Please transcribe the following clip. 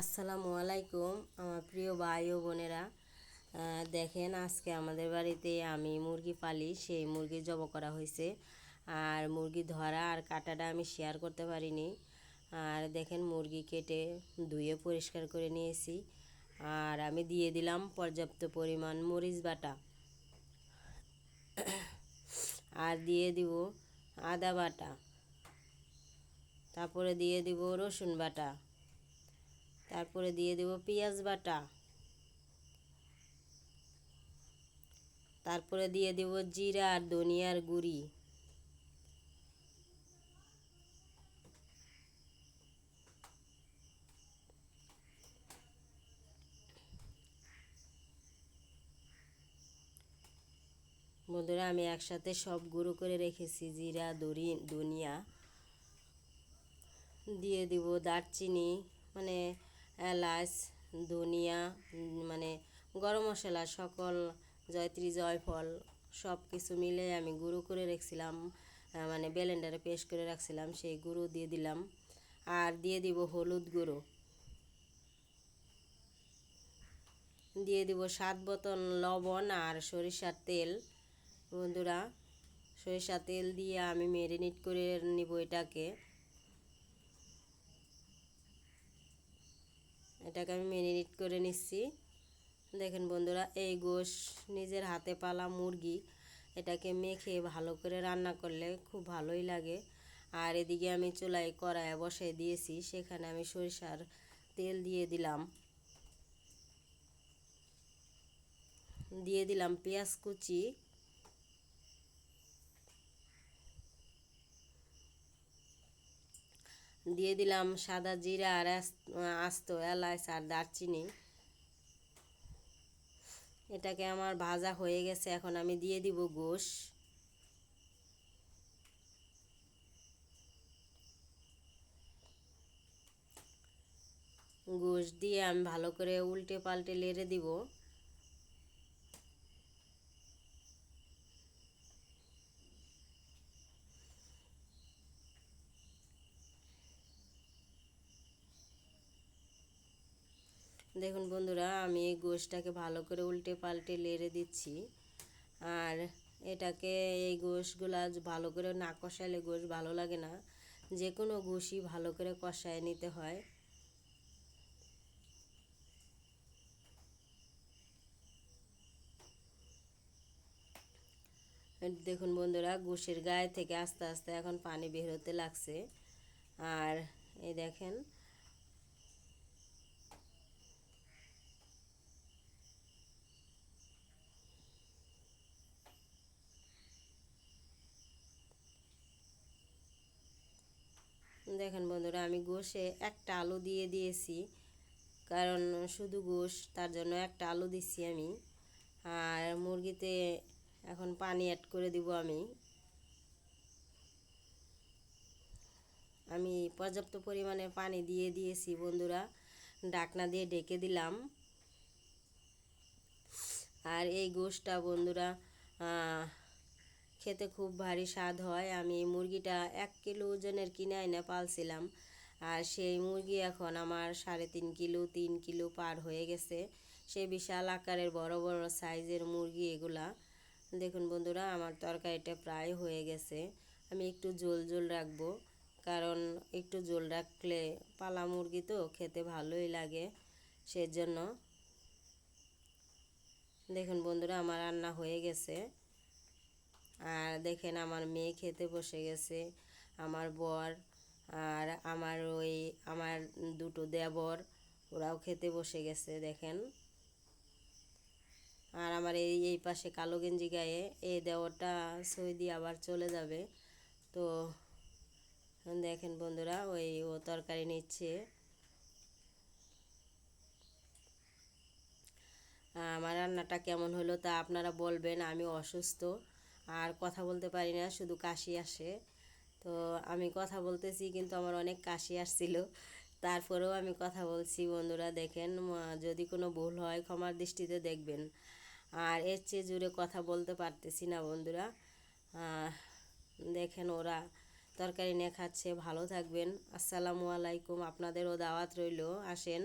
আসসালামু আলাইকুম, আমার প্রিয় ভাই ও বোনেরা। দেখেন আজকে আমাদের বাড়িতে আমি মুরগি পালি, সেই মুরগি জব করা হয়েছে। আর মুরগি ধরা আর কাটাটা আমি শেয়ার করতে পারিনি। আর দেখেন মুরগি কেটে ধুয়ে পরিষ্কার করে নিয়েছি। আর আমি দিয়ে দিলাম পর্যাপ্ত পরিমাণ মরিচ বাটা। আর দিয়ে দিব আদা বাটা। তারপরে দিয়ে দিব রসুন বাটা। তারপরে দিয়ে দেব পেঁয়াজ বাটা। তারপরে দিয়ে দেব জিরা আর ধনিয়ার গুঁড়ি। বন্ধুরা, আমি একসাথে সব গুঁড়ো করে রেখেছি, জিরা দড়ি ধনিয়া। দিয়ে দিব দারচিনি মানে এলাচ, ধনিয়া মানে গরম মশলা, সকল জয়ত্রী, জয়ফল সব কিছু মিলে আমি গুঁড়ো করে রেখেছিলাম মানে ব্লেন্ডারে পেস্ট করে রাখছিলাম, সেই গুঁড়ো দিয়ে দিলাম। আর দিয়ে দিব হলুদ গুঁড়ো। দিয়ে দিব সাত বোতল লবণ আর সরিষার তেল। বন্ধুরা, সরিষার তেল দিয়ে আমি ম্যারিনেট করে নিব এটাকে। এটাকে আমি ম্যারিনেট করে নিচ্ছি। দেখেন বন্ধুরা, এই গোশ, নিজের হাতে পালা মুরগি, এটাকে মেখে ভালো করে রান্না করলে খুব ভালোই লাগে। আর এদিকে আমি চুলায় কড়াইয়ে বসাই দিয়েছি, সেখানে আমি সরিষার তেল দিয়ে দিলাম। দিয়ে দিলাম পেঁয়াজ কুচি। দিয়ে দিলাম সাদা জিরা আর আস- আস্ত এলাচ আর দারচিনি। এটাকে আমার ভাজা হয়ে গেছে, এখন আমি দিয়ে দিব গোশ। গোশ দিয়ে আমি ভালো করে উল্টে পাল্টে লেড়ে দিব। দেখুন বন্ধুরা, আমি এই গোশটাকে ভালো করে উল্টে পাল্টে লেড়ে দিচ্ছি। আর এটাকে এই গোশগুলা ভালো করে না কষাইলে গোশ ভালো লাগে না। যে কোনো গোশই ভালো করে কষায় নিতে হয়। দেখুন বন্ধুরা, গোশের গায়ে থেকে আস্তে আস্তে এখন পানি বের হতে লাগছে। আর এই দেখেন দেখেন বন্ধুরা, আমি গোশে একটা আলু দিয়ে দিয়েছি। কারণ শুধু গোশ, তার জন্য একটা আলু দিচ্ছি আমি। আর মুরগিতে এখন পানি অ্যাড করে দিব আমি। আমি পর্যাপ্ত পরিমাণে পানি দিয়ে দিয়েছি বন্ধুরা। ডাকনা দিয়ে ঢেকে দিলাম। আর এই গোশটা বন্ধুরা খেতে খুব ভারী স্বাদ হয়। আমি মুরগিটা এক কিলো ওজনের কিনে এনে পালছিলাম। আর সেই মুরগি এখন আমার সাড়ে তিন কিলো তিন কিলো পার হয়ে গেছে। সে বিশাল আকারের, বড় বড় সাইজের মুরগি এগুলা। দেখুন বন্ধুরা, আমার তরকারিটা প্রায় হয়ে গেছে। আমি একটু জোল জোল রাখব। কারণ একটু জোল রাখলে পালা মুরগি তো খেতে ভালোই লাগে। সেজন্য দেখুন বন্ধুরা, আমার রান্না হয়ে গেছে। আর দেখেন আমার মেয়ে খেতে বসে গেছে, আমার বর আর আমার ওই আমার দুটো দেবর, ওরাও খেতে বসে গেছে দেখেন। আর আমার এই এই পাশে কালো গেঞ্জি গায়ে এই দেওয়ারটা সৌদি আবার চলে যাবে। তো দেখেন বন্ধুরা, ওই ও তরকারি নিচ্ছে। আমার রান্নাটা কেমন হলো তা আপনারা বলবেন, আমি অসুস্থ। আর কথা বলতে পারি না, শুধু কাশি আসে। তো আমি কথা বলতেছি, কিন্তু আমার অনেক কাশি আসছিল। তারপরেও আমি কথা বলছি, বন্ধুরা দেখেন যদি কোনো ভুল হয় ক্ষমার দৃষ্টিতে দেখবেন। আর এর চেয়ে জুড়ে কথা বলতে পারতেছি না, বন্ধুরা। দেখেন ওরা তরকারি নিয়ে খাচ্ছে, ভালো থাকবেন। আসসালামু আলাইকুম, আপনাদেরও দাওয়াত রইল, আসেন।